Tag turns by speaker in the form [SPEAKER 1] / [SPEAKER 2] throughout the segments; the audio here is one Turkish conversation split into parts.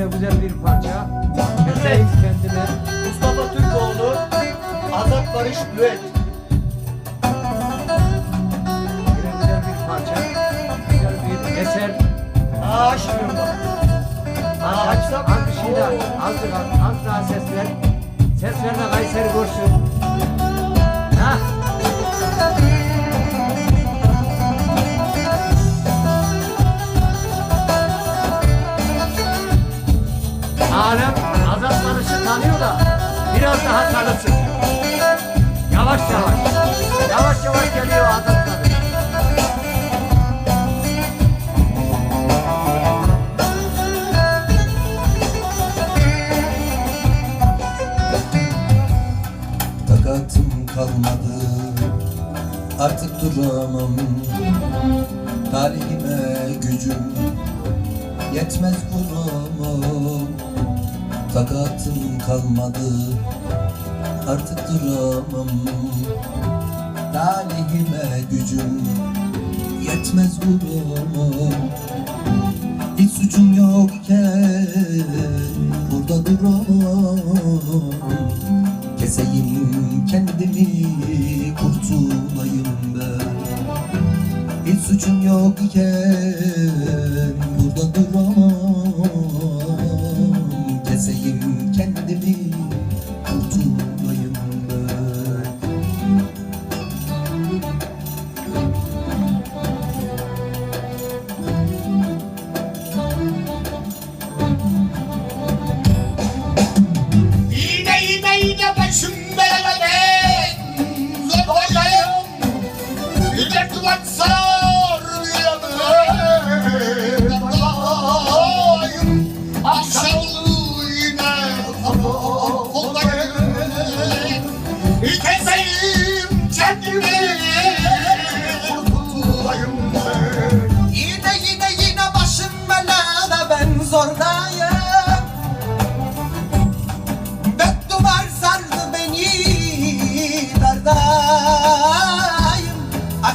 [SPEAKER 1] Yine güzel bir parça. Keseyim kendime.
[SPEAKER 2] Mustafa Türkoğlu, Azat Barış Düet.
[SPEAKER 1] Yine güzel bir parça. Güzel bir eser.
[SPEAKER 2] Aa açmıyorum bak. Aa
[SPEAKER 1] Aç,
[SPEAKER 2] açsam.
[SPEAKER 1] az bir şey daha. Az, daha- az daha ses ver. Ses ver de Kayseri görsün. Ha? Alem Azat Barış'ı tanıyor da biraz daha tanısın. Yavaş yavaş. Yavaş yavaş geliyor Barış.
[SPEAKER 3] Takatım kalmadı Artık duramam Talihime gücüm Yetmez kuramam Takatım kalmadı. Artık duramam. Talihime gücüm Yetmez vuramam Hiç suçum yok iken Burada duramam. Keseyim kendimi kurtulayım ben. Hiç suçum yok iken burada duramam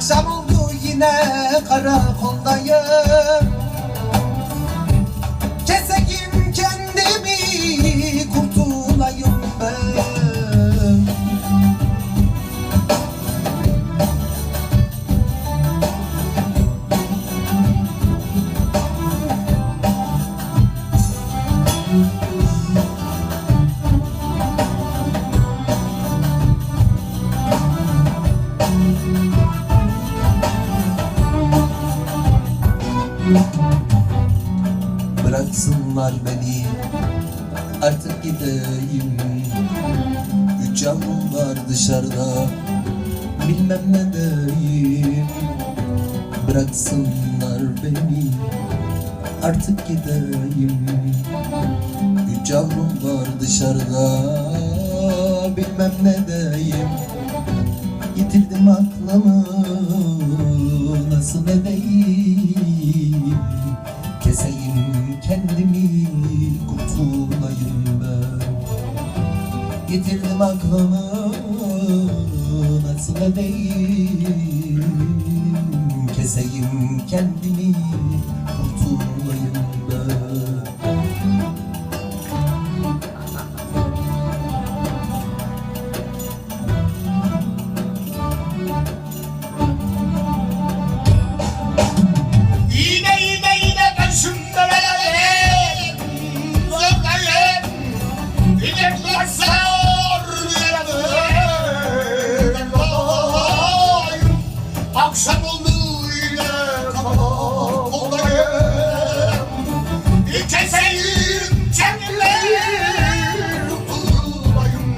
[SPEAKER 4] Akşam oldu yine
[SPEAKER 5] karakoldayım
[SPEAKER 3] Bıraksınlar beni artık gideyim. Üç yavrum var dışarıda bilmem ne deyim Bıraksınlar beni artık gideyim. Üç yavrum var dışarıda bilmem ne deyim Yitirdim aklımı nasıl edeyim kendimi kurtulayım ben. Yitirdim aklımı nasıl edeyim? Keseyim kendimi
[SPEAKER 4] Akşam oldu yine Keseyim kendimi Kurtulayım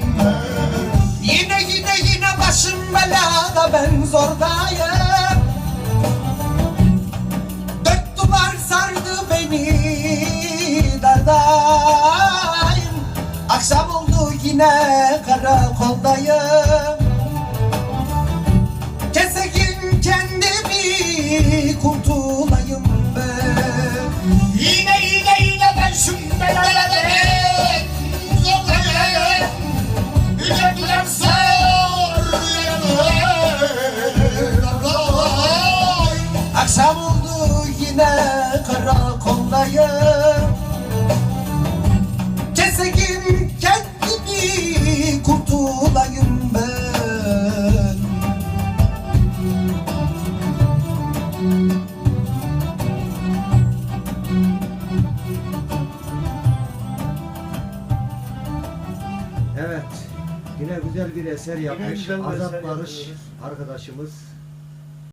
[SPEAKER 5] Yine yine yine başım belada ben zordayım yine karakoldayım. Keseyim kendimi kurtulayım
[SPEAKER 4] Yine
[SPEAKER 2] güzel bir eser yapmış. Azap Barış arkadaşımız.